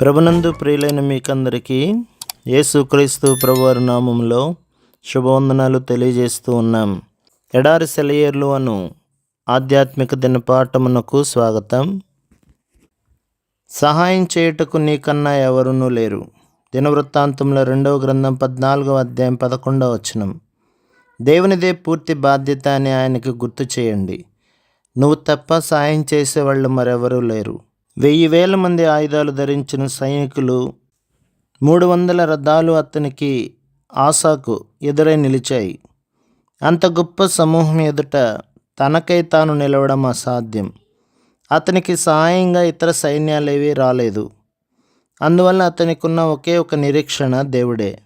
ప్రభునందు ప్రియులైన మీకందరికీ యేసుక్రీస్తు ప్రభువారి నామంలో శుభవందనాలు తెలియజేస్తూ ఉన్నాం. ఎడారి సెలయేర్లు అను ఆధ్యాత్మిక దినపాఠమునకు స్వాగతం. సహాయం చేయుటకు నీకన్నా ఎవరునూ లేరు. దినవృత్తాంతంలో రెండవ గ్రంథం పద్నాలుగవ అధ్యాయం పదకొండవ వచనం. దేవునిదే పూర్తి బాధ్యత అని ఆయనకి గుర్తు చేయండి. నువ్వు తప్ప సాయం చేసేవాళ్ళు మరెవరూ లేరు. వెయ్యి వేల మంది ఆయుధాలు ధరించిన సైనికులు మూడు వందల రథాలు అతనికి ఆశాకు ఎదురై నిలిచాయి. అంత గొప్ప సమూహం ఎదుట తనకై తాను నిలవడం అసాధ్యం. అతనికి సహాయంగా ఇతర సైన్యాలేవి రాలేదు. అందువల్ల అతనికి ఉన్న ఒకే ఒక నిరీక్షణ దేవుడే.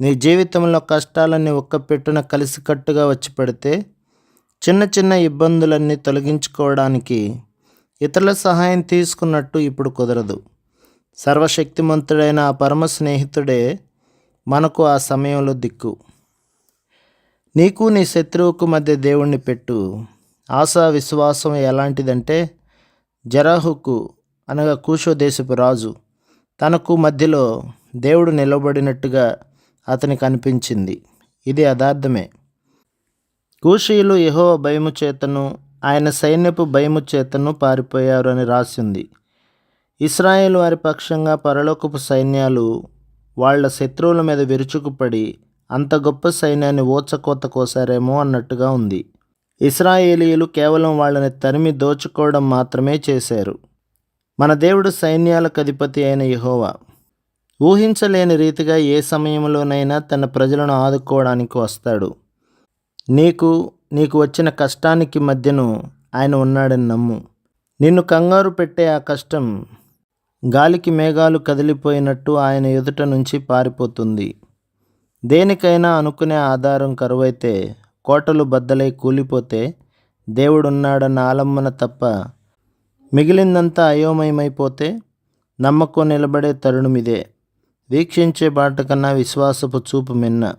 నీ జీవితంలో కష్టాలన్నీ ఒక్క పెట్టున కలిసికట్టుగా వచ్చి పెడితే చిన్న చిన్న ఇబ్బందులన్నీ తొలగించుకోవడానికి ఇతరుల సహాయం తీసుకున్నట్టు ఇప్పుడు కుదరదు. సర్వశక్తిమంతుడైన ఆ పరమ స్నేహితుడే మనకు ఆ సమయంలో దిక్కు. నీకు నీ శత్రువుకు మధ్య దేవుణ్ణి పెట్టు. ఆశా విశ్వాసం ఎలాంటిదంటే జరాహుకు అనగా కూషో దేశపు రాజు తనకు మధ్యలో దేవుడు నిలబడినట్టుగా అతనికి అనిపించింది. ఇది యథార్థమే. కూషీయులు యహో భయము చేతను ఆయన సైన్యపు భయము చేతను పారిపోయారు అని రాసింది. ఇస్రాయేల్ వారి పక్షంగా పరలోకపు సైన్యాలు వాళ్ళ శత్రువుల మీద విరుచుకుపడి అంత గొప్ప సైన్యాన్ని ఓచకోత కోసారేమో అన్నట్టుగా ఉంది. ఇస్రాయేలీయులు కేవలం వాళ్ళని తరిమి దోచుకోవడం మాత్రమే చేశారు. మన దేవుడు సైన్యాలకు అధిపతి అయిన యహోవా. ఊహించలేని రీతిగా ఏ సమయంలోనైనా తన ప్రజలను ఆదుకోవడానికి వస్తాడు. నీకు నీకు వచ్చిన కష్టానికి మధ్యను ఆయన ఉన్నాడని నమ్ము. నిన్ను కంగారు పెట్టే ఆ కష్టం గాలికి మేఘాలు కదిలిపోయినట్టు ఆయన ఎదుట నుంచి పారిపోతుంది. దేనికైనా అనుకునే ఆధారం కరువైతే కోటలు బద్దలై కూలిపోతే దేవుడున్నాడన్న ఆలంబన తప్ప మిగిలిందంతా అయోమయమైపోతే నమ్మకం నిలబడే తరుణమిదే. వీక్షించే బాట కన్నా విశ్వాసపు చూపు మిన్న.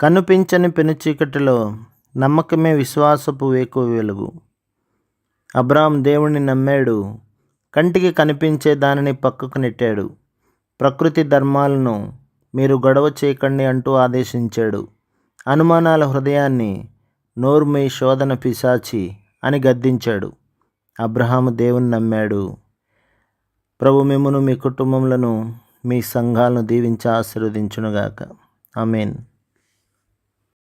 కనిపించని పెనుచీకటిలో నమ్మకమే విశ్వాసపు వేకు వెలుగు. అబ్రామ్ దేవుణ్ణి నమ్మాడు. కంటికి కనిపించే దానిని పక్కకు నెట్టాడు. ప్రకృతి ధర్మాలను మీరు గొడవ చేయకండి అంటూ ఆదేశించాడు. అనుమానాల హృదయాన్ని నోర్మి శోధన పిశాచి అని గద్దించాడు. అబ్రహాము దేవుని నమ్మాడు. ప్రభు మిమ్మును మీ కుటుంబములను మీ సంఘాలను దీవించి ఆశీర్వదించునుగాక. మీన్